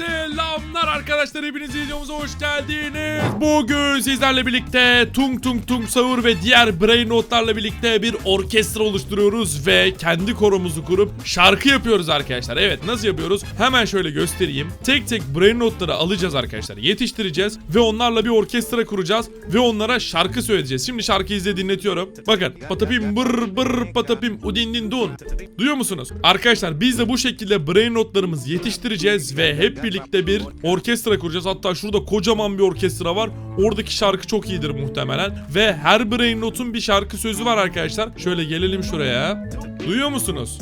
Selamlar arkadaşlar hepiniz videomuza hoş geldiniz. Bugün sizlerle birlikte Tung Tung Tung Sahur ve diğer Brain Notlarla birlikte bir orkestra oluşturuyoruz ve kendi koromuzu kurup şarkı yapıyoruz arkadaşlar. Evet nasıl yapıyoruz? Hemen şöyle göstereyim. Tek tek Brain Notları alacağız arkadaşlar. Yetiştireceğiz ve onlarla bir orkestra kuracağız ve onlara şarkı söyleyeceğiz. Şimdi şarkıyı size dinletiyorum. Bakın patapim bır bır patapim udin din dun. Duyuyor musunuz? Arkadaşlar biz de bu şekilde brain notlarımızı yetiştireceğiz ve hep birlikte bir orkestra kuracağız. Hatta şurada kocaman bir orkestra var. Oradaki şarkı çok iyidir muhtemelen. Ve her brain notun bir şarkı sözü var arkadaşlar. Şöyle gelelim şuraya. Duyuyor musunuz?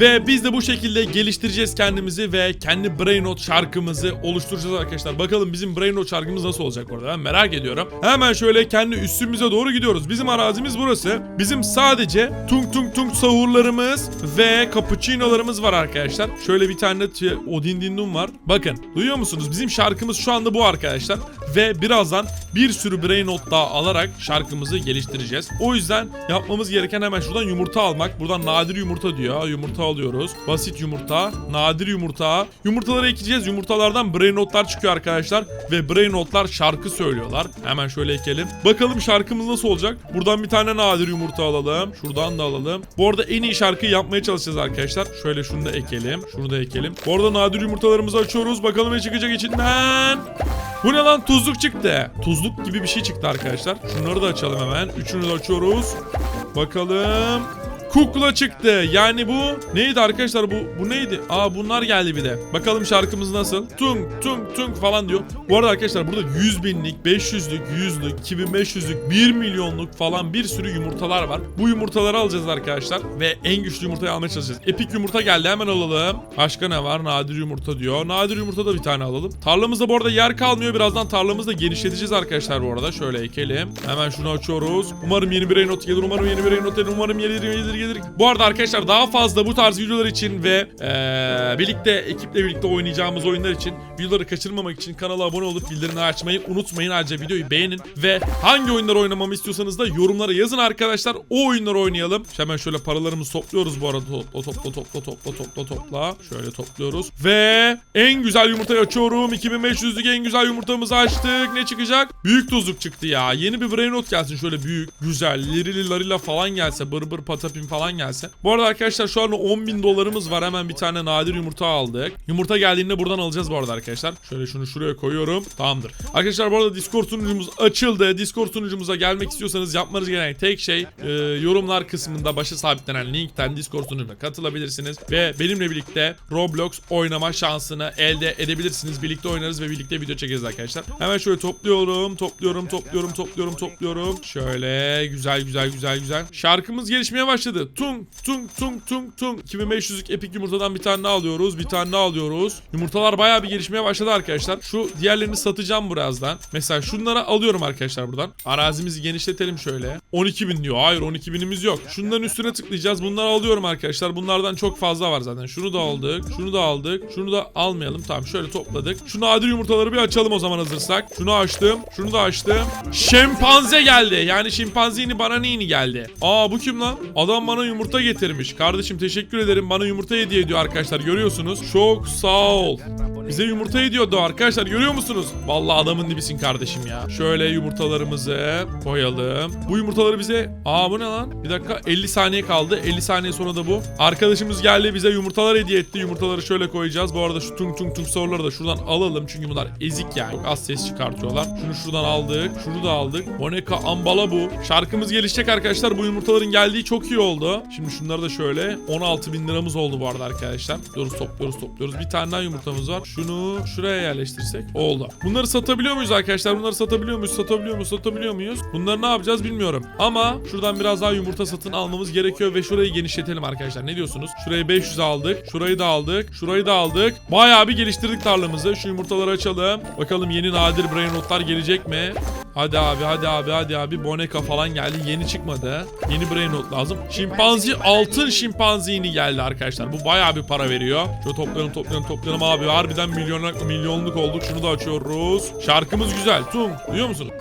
Ve biz de bu şekilde geliştireceğiz kendimizi ve kendi Brain Not şarkımızı oluşturacağız arkadaşlar. Bakalım bizim Brain Not şarkımız nasıl olacak orada ben merak ediyorum. Hemen şöyle kendi üstümüze doğru gidiyoruz. Bizim arazimiz burası. Bizim sadece tung tung tung sahurlarımız ve cappuccino'larımız var arkadaşlar. Şöyle bir tane Odin Dindun var. Bakın duyuyor musunuz? Bizim şarkımız şu anda bu arkadaşlar. Ve birazdan bir sürü Brain Not daha alarak şarkımızı geliştireceğiz. O yüzden yapmamız gereken hemen şuradan yumurta almak. Buradan nadir yumurta diyor. Yumurta alıyoruz. Basit yumurta, nadir yumurta. Yumurtaları ekeceğiz. Yumurtalardan brain notlar çıkıyor arkadaşlar. Ve brain notlar şarkı söylüyorlar. Hemen şöyle ekelim. Bakalım şarkımız nasıl olacak? Buradan bir tane nadir yumurta alalım. Şuradan da alalım. Bu arada en iyi şarkıyı yapmaya çalışacağız arkadaşlar. Şöyle şunu da ekelim. Şunu da ekelim. Bu arada nadir yumurtalarımızı açıyoruz. Bakalım ne çıkacak içinden. Bu ne lan tuzluk çıktı. Tuzluk gibi bir şey çıktı arkadaşlar. Şunları da açalım hemen. Üçünü de açıyoruz. Bakalım. Kukla çıktı. Yani bu neydi arkadaşlar bu bu neydi? Aa bunlar geldi bir de. Bakalım şarkımız nasıl? Tung tung tung falan diyor. Bu arada arkadaşlar burada 100 binlik, 500'lük, 100'lük, 2500'lük, 1 milyonluk falan bir sürü yumurtalar var. Bu yumurtaları alacağız arkadaşlar ve en güçlü yumurtayı almaya çalışacağız. Epik yumurta geldi hemen alalım. Başka ne var? Nadir yumurta diyor. Nadir yumurta da bir tane alalım. Tarlamızda bu arada yer kalmıyor. Birazdan tarlamızı da genişleteceğiz arkadaşlar bu arada. Şöyle ekelim. Hemen şunu açıyoruz. Umarım yeni bir not gelir. Umarım yeni bir not gelir. Umarım gelir gelir gelir. Bu arada arkadaşlar daha fazla bu tarz videolar için ve eee, birlikte ekiple birlikte oynayacağımız oyunlar için videoları kaçırmamak için kanala abone olup bildirimleri açmayı unutmayın. Ayrıca videoyu beğenin ve hangi oyunları oynamamı istiyorsanız da yorumlara yazın arkadaşlar. O oyunları oynayalım. Hemen şöyle paralarımızı topluyoruz bu arada. Topla topla topla topla topla topla. Şöyle topluyoruz. Ve en güzel yumurtayı açıyorum. 2500'lük en güzel yumurtamızı açtık. Ne çıkacak? Büyük tuzluk çıktı ya. Yeni bir brain not gelsin şöyle büyük, güzel, lirili larila falan gelse, bır bır patapim falan gelse. Bu arada arkadaşlar şu anda 10 bin dolarımız var. Hemen bir tane nadir yumurta aldık. Yumurta geldiğinde buradan alacağız bu arada arkadaşlar. Şöyle şunu şuraya koyuyorum. Tamamdır. Arkadaşlar bu arada Discord sunucumuz açıldı. Discord sunucumuza gelmek istiyorsanız yapmanız gereken tek şey e, yorumlar kısmında başa sabitlenen linkten Discord sunucumuza katılabilirsiniz. Ve benimle birlikte Roblox oynama şansını elde edebilirsiniz. Birlikte oynarız ve birlikte video çekeriz arkadaşlar. Hemen şöyle topluyorum, topluyorum, topluyorum, topluyorum, topluyorum. Şöyle güzel güzel güzel güzel. Şarkımız gelişmeye başladı. Tung tung tung tung tung. 2500'lük epik yumurtadan bir tane alıyoruz. Bir tane alıyoruz. Yumurtalar bayağı bir gelişmeye başladı arkadaşlar. Şu diğerlerini satacağım birazdan. Mesela şunları alıyorum arkadaşlar buradan. Arazimizi genişletelim şöyle. 12.000 diyor. Hayır 12.000'imiz yok. Şunların üstüne tıklayacağız. Bunları alıyorum arkadaşlar. Bunlardan çok fazla var zaten. Şunu da aldık. Şunu da aldık. Şunu da almayalım. Tamam şöyle topladık. Şu nadir yumurtaları bir açalım o zaman hazırsak. Şunu açtım. Şunu da açtım. Şempanze geldi. Yani şimpanzini bana neyini geldi. Aa bu kim lan? Adam bana yumurta getirmiş. Kardeşim teşekkür ederim. Bana yumurta hediye ediyor arkadaşlar. Görüyorsunuz. Çok sağ ol. Bize yumurta hediyordu arkadaşlar. Görüyor musunuz? Vallahi adamın dibisin kardeşim ya. Şöyle yumurtalarımızı koyalım. Bu yumurtaları bize... Aa bu ne lan? Bir dakika 50 saniye kaldı. 50 saniye sonra da bu. Arkadaşımız geldi bize yumurtalar hediye etti. Yumurtaları şöyle koyacağız. Bu arada şu tung tung tung soruları da şuradan alalım. Çünkü bunlar ezik yani. Çok az ses çıkartıyorlar. Şunu şuradan aldık. Şunu da aldık. Boneka ambala bu. Şarkımız gelişecek arkadaşlar. Bu yumurtaların geldiği çok iyi oldu. Şimdi şunları da şöyle 16 bin liramız oldu bu arada arkadaşlar. Topluyoruz topluyoruz topluyoruz. Bir tane daha yumurtamız var. Şunu şuraya yerleştirsek oldu. Bunları satabiliyor muyuz arkadaşlar? Bunları satabiliyor muyuz? Satabiliyor muyuz? Satabiliyor muyuz? Bunları ne yapacağız bilmiyorum. Ama şuradan biraz daha yumurta satın almamız gerekiyor ve şurayı genişletelim arkadaşlar. Ne diyorsunuz? Şurayı 500 aldık. Şurayı da aldık. Şurayı da aldık. Bayağı bir geliştirdik tarlamızı. Şu yumurtaları açalım. Bakalım yeni nadir brain notlar gelecek mi? Hadi abi hadi abi hadi abi Boneka falan geldi yeni çıkmadı. Yeni brain not lazım. Şimpanzi altın şimpanzini geldi arkadaşlar. Bu bayağı bir para veriyor. Şöyle toplayalım toplayalım toplayalım abi. Harbiden milyonluk, milyonluk olduk. Şunu da açıyoruz. Şarkımız güzel. Tung duyuyor musunuz?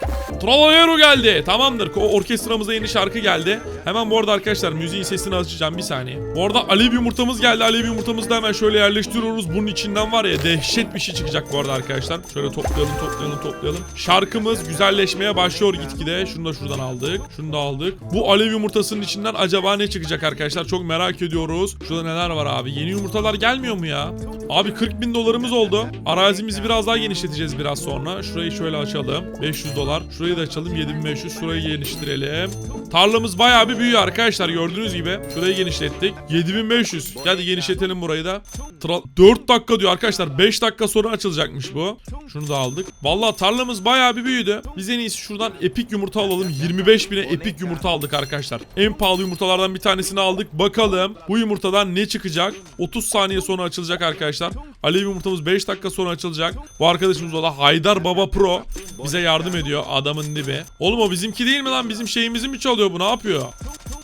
Trololero geldi. Tamamdır. Orkestramıza yeni şarkı geldi. Hemen bu arada arkadaşlar müziğin sesini açacağım bir saniye. Bu arada alev yumurtamız geldi. Alev yumurtamızı da hemen şöyle yerleştiriyoruz. Bunun içinden var ya dehşet bir şey çıkacak bu arada arkadaşlar. Şöyle toplayalım toplayalım toplayalım. Şarkımız güzelleşmeye başlıyor gitgide. Şunu da şuradan aldık. Şunu da aldık. Bu alev yumurtasının içinden acaba ne çıkacak arkadaşlar? Çok merak ediyoruz. Şurada neler var abi? Yeni yumurtalar gelmiyor mu ya? Abi 40 bin dolarımız oldu. Arazimizi biraz daha genişleteceğiz biraz sonra. Şurayı şöyle açalım. 500 dolar. Şurayı da açalım. 7500. Şurayı geniştirelim. Tarlamız bayağı bir büyüyor arkadaşlar gördüğünüz gibi. Şurayı genişlettik. 7500. Hadi genişletelim burayı da. Tra- 4 dakika diyor arkadaşlar. 5 dakika sonra açılacakmış bu. Şunu da aldık. Vallahi tarlamız bayağı bir büyüdü. Biz en iyisi şuradan epik yumurta alalım. 25 bine epik yumurta aldık arkadaşlar. En pahalı yumurtalardan bir tanesini aldık. Bakalım bu yumurtadan ne çıkacak? 30 saniye sonra açılacak arkadaşlar. Alev yumurtamız 5 dakika sonra açılacak. Bu arkadaşımız o da Haydar Baba Pro. Bize yardım ediyor adamın dibi. Oğlum o bizimki değil mi lan? Bizim şeyimizi mi çalıyor bu? Ne yapıyor?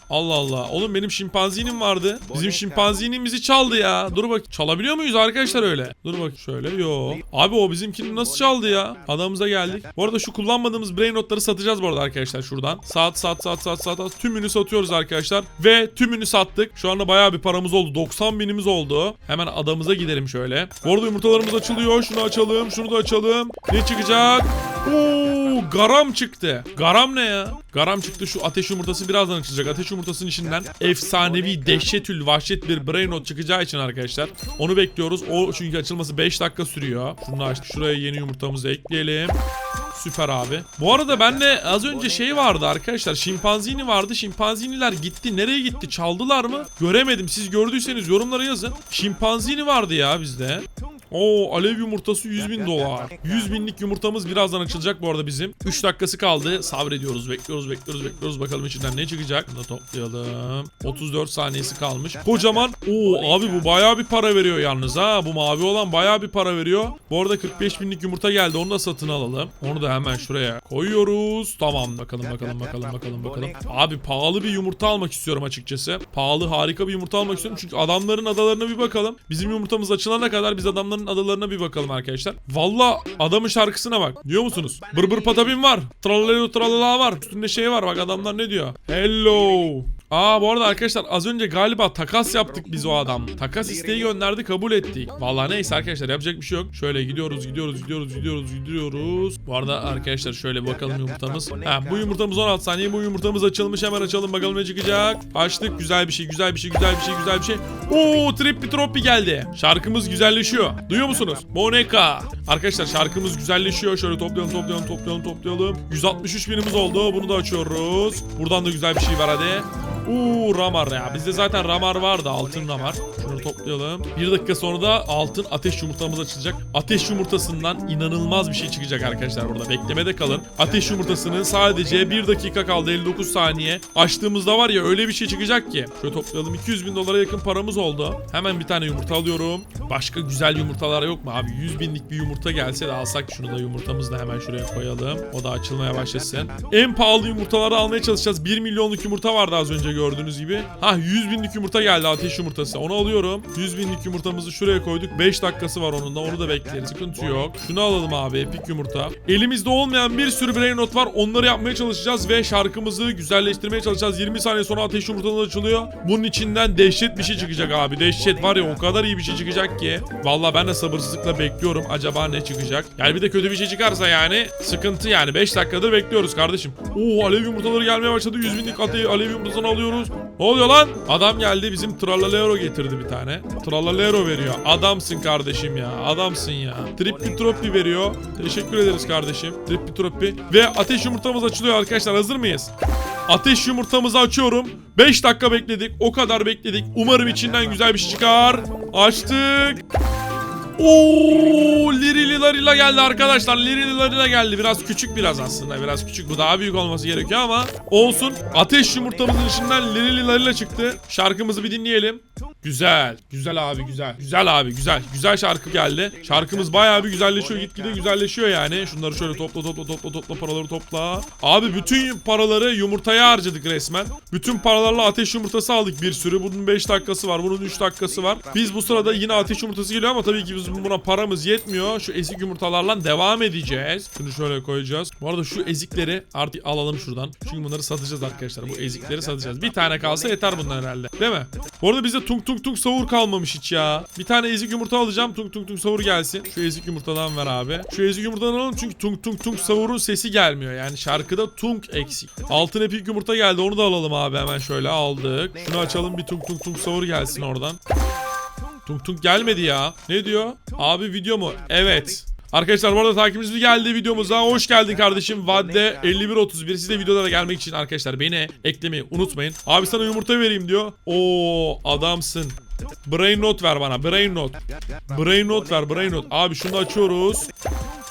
Allah Allah. Oğlum benim şimpanzinim vardı. Bizim şimpanzinimizi çaldı ya. Dur bak. Çalabiliyor muyuz arkadaşlar öyle? Dur bak şöyle. Yo. Abi o bizimkini nasıl çaldı ya? Adamıza geldik. Bu arada şu kullanmadığımız brain notları satacağız bu arada arkadaşlar şuradan. Saat saat saat saat saat. saat. Tümünü satıyoruz arkadaşlar. Ve tümünü sattık. Şu anda bayağı bir paramız oldu. 90 binimiz oldu. Hemen adamıza gidelim şöyle. Bu arada yumurtalarımız açılıyor. Şunu açalım. Şunu da açalım. Ne çıkacak? Oo, garam çıktı. Garam ne ya? Garam çıktı şu ateş yumurtası birazdan açılacak. Ateş yumurtasının içinden efsanevi dehşetül vahşet bir brain not çıkacağı için arkadaşlar. Onu bekliyoruz. O çünkü açılması 5 dakika sürüyor. Şunu açtık. Şuraya yeni yumurtamızı ekleyelim. Süper abi. Bu arada bende az önce şey vardı arkadaşlar. Şimpanzini vardı. Şimpanziniler gitti. Nereye gitti? Çaldılar mı? Göremedim. Siz gördüyseniz yorumlara yazın. Şimpanzini vardı ya bizde. Oo alev yumurtası 100 bin dolar. 100 binlik yumurtamız birazdan açılacak bu arada bizim. 3 dakikası kaldı. Sabrediyoruz, bekliyoruz, bekliyoruz, bekliyoruz. Bakalım içinden ne çıkacak. Bunu da toplayalım. 34 saniyesi kalmış. Kocaman. Oo abi bu bayağı bir para veriyor yalnız ha. Bu mavi olan bayağı bir para veriyor. Bu arada 45 binlik yumurta geldi. Onu da satın alalım. Onu da hemen şuraya koyuyoruz. Tamam bakalım bakalım bakalım bakalım bakalım. Abi pahalı bir yumurta almak istiyorum açıkçası. Pahalı harika bir yumurta almak istiyorum. Çünkü adamların adalarına bir bakalım. Bizim yumurtamız açılana kadar biz adamların adalarına bir bakalım arkadaşlar. Valla adamın şarkısına bak. Diyor musunuz? Bır bır patabim var. Tralala tralala var. Üstünde şey var bak adamlar ne diyor? Hello. Aa bu arada arkadaşlar az önce galiba takas yaptık biz o adam. Takas isteği gönderdi kabul ettik. Vallahi neyse arkadaşlar yapacak bir şey yok. Şöyle gidiyoruz gidiyoruz gidiyoruz gidiyoruz gidiyoruz. Bu arada arkadaşlar şöyle bakalım yumurtamız. Ha, bu yumurtamız 16 saniye. Bu yumurtamız açılmış hemen açalım bakalım ne çıkacak. Açtık güzel bir şey güzel bir şey güzel bir şey güzel bir şey. Oo trippi troppi geldi. Şarkımız güzelleşiyor. Duyuyor musunuz? Moneka. Arkadaşlar şarkımız güzelleşiyor. Şöyle toplayalım toplayalım toplayalım toplayalım. 163 binimiz oldu. Bunu da açıyoruz. Buradan da güzel bir şey var hadi. Uuu ramar ya. Bizde zaten ramar vardı altın ramar. Şunu toplayalım. Bir dakika sonra da altın ateş yumurtamız açılacak. Ateş yumurtasından inanılmaz bir şey çıkacak arkadaşlar burada. Beklemede kalın. Ateş yumurtasının sadece bir dakika kaldı 59 saniye. Açtığımızda var ya öyle bir şey çıkacak ki. Şöyle toplayalım 200 bin dolara yakın paramız oldu. Hemen bir tane yumurta alıyorum. Başka güzel yumurtalar yok mu abi? 100 binlik bir yumurta gelse de alsak şunu da yumurtamızı da hemen şuraya koyalım. O da açılmaya başlasın. En pahalı yumurtaları almaya çalışacağız. 1 milyonluk yumurta vardı az önce gördüğünüz gibi. Ha 100 binlik yumurta geldi ateş yumurtası. Onu alıyorum. 100 binlik yumurtamızı şuraya koyduk. 5 dakikası var onun da. Onu da bekleriz. Sıkıntı yok. Şunu alalım abi epik yumurta. Elimizde olmayan bir sürü brain not var. Onları yapmaya çalışacağız ve şarkımızı güzelleştirmeye çalışacağız. 20 saniye sonra ateş yumurtamız açılıyor. Bunun içinden dehşet bir şey çıkacak abi. Dehşet var ya o kadar iyi bir şey çıkacak ki. Vallahi ben de sabırsızlıkla bekliyorum. Acaba ne çıkacak? Yani bir de kötü bir şey çıkarsa yani sıkıntı yani. 5 dakikadır bekliyoruz kardeşim. Oo alev yumurtaları gelmeye başladı. 100 binlik alev yumurtasını alıyoruz. Ne oluyor lan? Adam geldi bizim Tralalero getirdi bir tane. Tralalero veriyor. Adamsın kardeşim ya. Adamsın ya. Trippi troppi veriyor. Teşekkür ederiz kardeşim. Trippi troppi. Ve ateş yumurtamız açılıyor arkadaşlar. Hazır mıyız? Ateş yumurtamızı açıyorum. 5 dakika bekledik. O kadar bekledik. Umarım içinden güzel bir şey çıkar. Açtık. Oo Lirili Larila geldi arkadaşlar. Lirili Larila geldi. Biraz küçük biraz aslında. Biraz küçük. Bu daha büyük olması gerekiyor ama olsun. Ateş yumurtamızın içinden Lirili Larila çıktı. Şarkımızı bir dinleyelim. Güzel. Güzel abi güzel. Güzel abi güzel. Güzel şarkı geldi. Şarkımız bayağı bir güzelleşiyor. Gitgide güzelleşiyor yani. Şunları şöyle topla topla topla topla paraları topla. Abi bütün paraları yumurtaya harcadık resmen. Bütün paralarla ateş yumurtası aldık bir sürü. Bunun 5 dakikası var. Bunun 3 dakikası var. Biz bu sırada yine ateş yumurtası geliyor ama tabii ki bizim buna paramız yetmiyor. Şu ezik yumurtalarla devam edeceğiz. Şunu şöyle koyacağız. Bu arada şu ezikleri artık alalım şuradan. Çünkü bunları satacağız arkadaşlar. Bu ezikleri satacağız. Bir tane kalsa yeter bundan herhalde. Değil mi? Bu arada bizde tung tung tung savur kalmamış hiç ya. Bir tane ezik yumurta alacağım. Tung tung tung savur gelsin. Şu ezik yumurtadan ver abi. Şu ezik yumurtadan alalım çünkü tung tung tung savurun sesi gelmiyor. Yani şarkıda tung eksik. Altın epik yumurta geldi. Onu da alalım abi hemen şöyle aldık. Şunu açalım bir tung tung tung savur gelsin oradan. Tung tung gelmedi ya. Ne diyor? Abi video mu? Evet. Arkadaşlar bu arada takipçimiz geldi videomuza. Hoş geldin kardeşim. Vadde 5131. Siz de videolara gelmek için arkadaşlar beni eklemeyi unutmayın. Abi sana yumurta vereyim diyor. Oo adamsın. Brain not ver bana. Brain not. Brain not ver. Brain not. Abi şunu açıyoruz.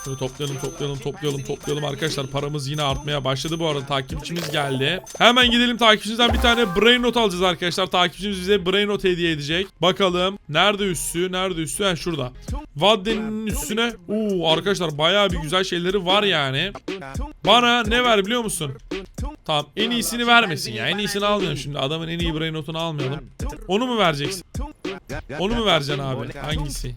Şunu toplayalım toplayalım toplayalım toplayalım arkadaşlar paramız yine artmaya başladı bu arada takipçimiz geldi. Hemen gidelim takipçimizden bir tane brain not alacağız arkadaşlar. Takipçimiz bize brain not hediye edecek. Bakalım nerede üssü nerede üssü ha şurada. Vaddenin üstüne uuu arkadaşlar bayağı bir güzel şeyleri var yani. Bana ne ver biliyor musun? Tamam en iyisini vermesin ya en iyisini almayalım şimdi adamın en iyi brain notunu almayalım. Onu mu vereceksin? Onu mu vereceksin abi? Hangisi?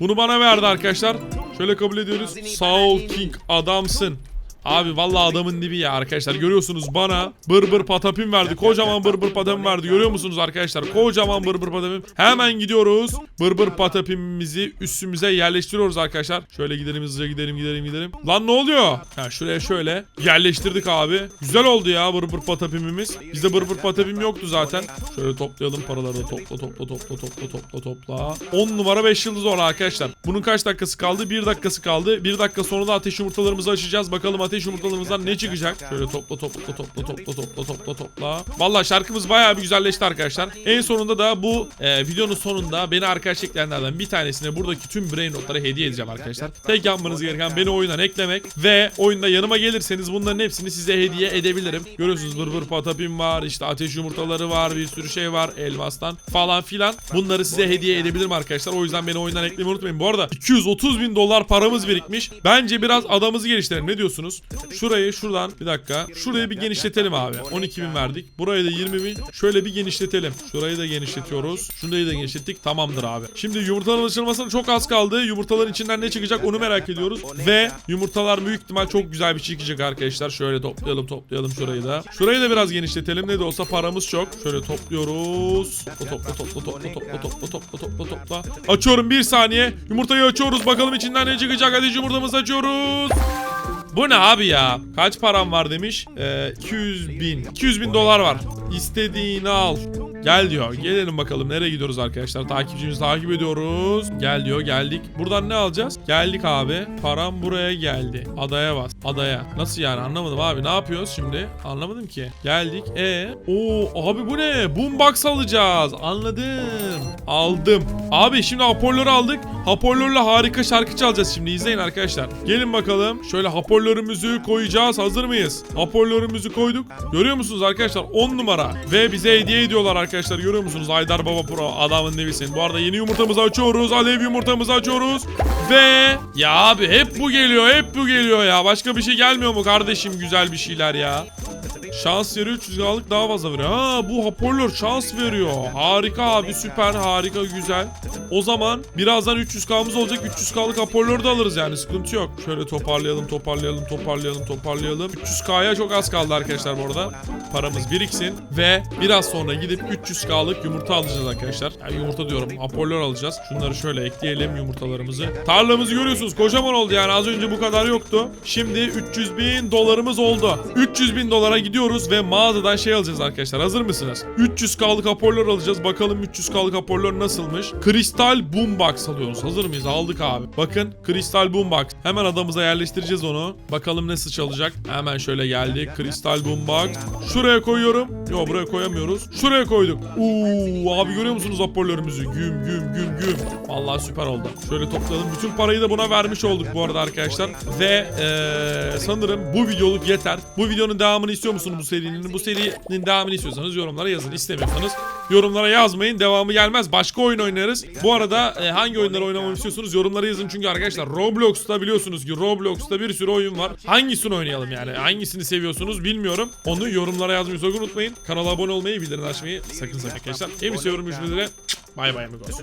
Bunu bana verdi arkadaşlar. Şöyle kabul ediyoruz. Saul King adamsın. Abi vallahi adamın dibi ya arkadaşlar görüyorsunuz bana bır bır patapim verdi. Kocaman bır bır patapim verdi. Görüyor musunuz arkadaşlar? Kocaman bır bır patapim. Hemen gidiyoruz. Bır bır patapimimizi üstümüze yerleştiriyoruz arkadaşlar. Şöyle gidelim hızlıca gidelim gidelim gidelim. Lan ne oluyor? Ha şuraya şöyle yerleştirdik abi. Güzel oldu ya bır bır patapimimiz. Bizde bır bır patapim yoktu zaten. Şöyle toplayalım paraları topla topla topla topla topla topla. 10 numara 5 yıldız var arkadaşlar. Bunun kaç dakikası kaldı? 1 dakikası kaldı. 1 dakika sonra da ateş yumurtalarımızı açacağız. Bakalım ateş yumurtalarımızdan ne çıkacak? Şöyle topla topla topla topla topla topla topla. Valla şarkımız bayağı bir güzelleşti arkadaşlar. En sonunda da bu e, videonun sonunda beni arkadaş ekleyenlerden bir tanesine buradaki tüm brain notları hediye edeceğim arkadaşlar. Tek yapmanız gereken beni oyundan eklemek ve oyunda yanıma gelirseniz bunların hepsini size hediye edebilirim. Görüyorsunuz bır bır patapim var, işte ateş yumurtaları var, bir sürü şey var elmastan falan filan. Bunları size hediye edebilirim arkadaşlar. O yüzden beni oyundan eklemeyi unutmayın. Bu arada 230 bin dolar paramız birikmiş. Bence biraz adamımızı geliştirelim. Ne diyorsunuz? Şurayı şuradan bir dakika. Şurayı bir genişletelim abi. 12 bin verdik. Burayı da 20 bin. Şöyle bir genişletelim. Şurayı da genişletiyoruz. Şurayı da genişlettik. Tamamdır abi. Şimdi yumurtaların açılmasına çok az kaldı. Yumurtaların içinden ne çıkacak onu merak ediyoruz. Ve yumurtalar büyük ihtimal çok güzel bir şey çıkacak arkadaşlar. Şöyle toplayalım toplayalım şurayı da. Şurayı da biraz genişletelim. Ne de olsa paramız çok. Şöyle topluyoruz. Topla topla topla topla topla topla topla topla. Açıyorum bir saniye. Yumurtayı açıyoruz. Bakalım içinden ne çıkacak. Hadi yumurtamızı açıyoruz. Bu ne abi ya? Kaç param var demiş. Ee, 200 bin. 200 bin dolar var. İstediğini al. Gel diyor. Gelelim bakalım nereye gidiyoruz arkadaşlar. Takipçimizi takip ediyoruz. Gel diyor geldik. Buradan ne alacağız? Geldik abi. Param buraya geldi. Adaya bas. Adaya. Nasıl yani anlamadım abi. Ne yapıyoruz şimdi? Anlamadım ki. Geldik. E Oo abi bu ne? Boombox alacağız. Anladım. Aldım. Abi şimdi hoparlörü aldık. Hoparlörle harika şarkı çalacağız şimdi. İzleyin arkadaşlar. Gelin bakalım. Şöyle hoparlörümüzü koyacağız. Hazır mıyız? Hoparlörümüzü koyduk. Görüyor musunuz arkadaşlar? 10 numara. Ve bize hediye ediyorlar arkadaşlar. Görüyor musunuz? Aydar Baba Pro adamın nevisin. Bu arada yeni yumurtamızı açıyoruz. Alev yumurtamızı açıyoruz. Ve ya abi hep bu geliyor. Hep bu geliyor ya. Başka bir şey gelmiyor mu kardeşim? Güzel bir şeyler ya. Şans veriyor 300 liralık daha fazla veriyor. Ha bu hoparlör şans veriyor. Harika abi süper harika güzel. O zaman birazdan 300k'mız olacak. 300k'lık hoparlör de alırız yani sıkıntı yok. Şöyle toparlayalım toparlayalım toparlayalım toparlayalım. 300k'ya çok az kaldı arkadaşlar bu arada. Paramız biriksin ve biraz sonra gidip 300k'lık yumurta alacağız arkadaşlar. Yani yumurta diyorum hoparlör alacağız. Şunları şöyle ekleyelim yumurtalarımızı. Tarlamızı görüyorsunuz kocaman oldu yani az önce bu kadar yoktu. Şimdi 300 bin dolarımız oldu. 300 bin dolara gidiyoruz ve mağazadan şey alacağız arkadaşlar. Hazır mısınız? 300K'lık hoparlör alacağız. Bakalım 300K'lık hoparlör nasılmış? Kristal Boombox alıyoruz. Hazır mıyız? Aldık abi. Bakın Kristal Boombox. Hemen adamıza yerleştireceğiz onu. Bakalım nasıl çalacak. Hemen şöyle geldik. Kristal Boombox. Şuraya koyuyorum. Yo buraya koyamıyoruz. Şuraya koyduk. Uuu abi görüyor musunuz hoparlörümüzü? Güm güm güm güm. Vallahi süper oldu. Şöyle toplayalım. Bütün parayı da buna vermiş olduk bu arada arkadaşlar. Ve eee, sanırım bu videoluk yeter. Bu videonun devamını istiyor musunuz bu serinin? Bu serinin devamını istiyorsanız yorumlara yazın. İstemiyorsanız yorumlara yazmayın. Devamı gelmez. Başka oyun oynarız. Bu arada e, hangi oyunları oynamamı istiyorsunuz yorumlara yazın. Çünkü arkadaşlar Roblox'ta biliyorsunuz ki Roblox'ta bir sürü oyun var. Hangisini oynayalım yani? Hangisini seviyorsunuz bilmiyorum. Onu yorumlara yazmayı sakın unutmayın. Kanala abone olmayı, bildirim açmayı sakın sakın arkadaşlar. En seviyorum üzere. Bay bay.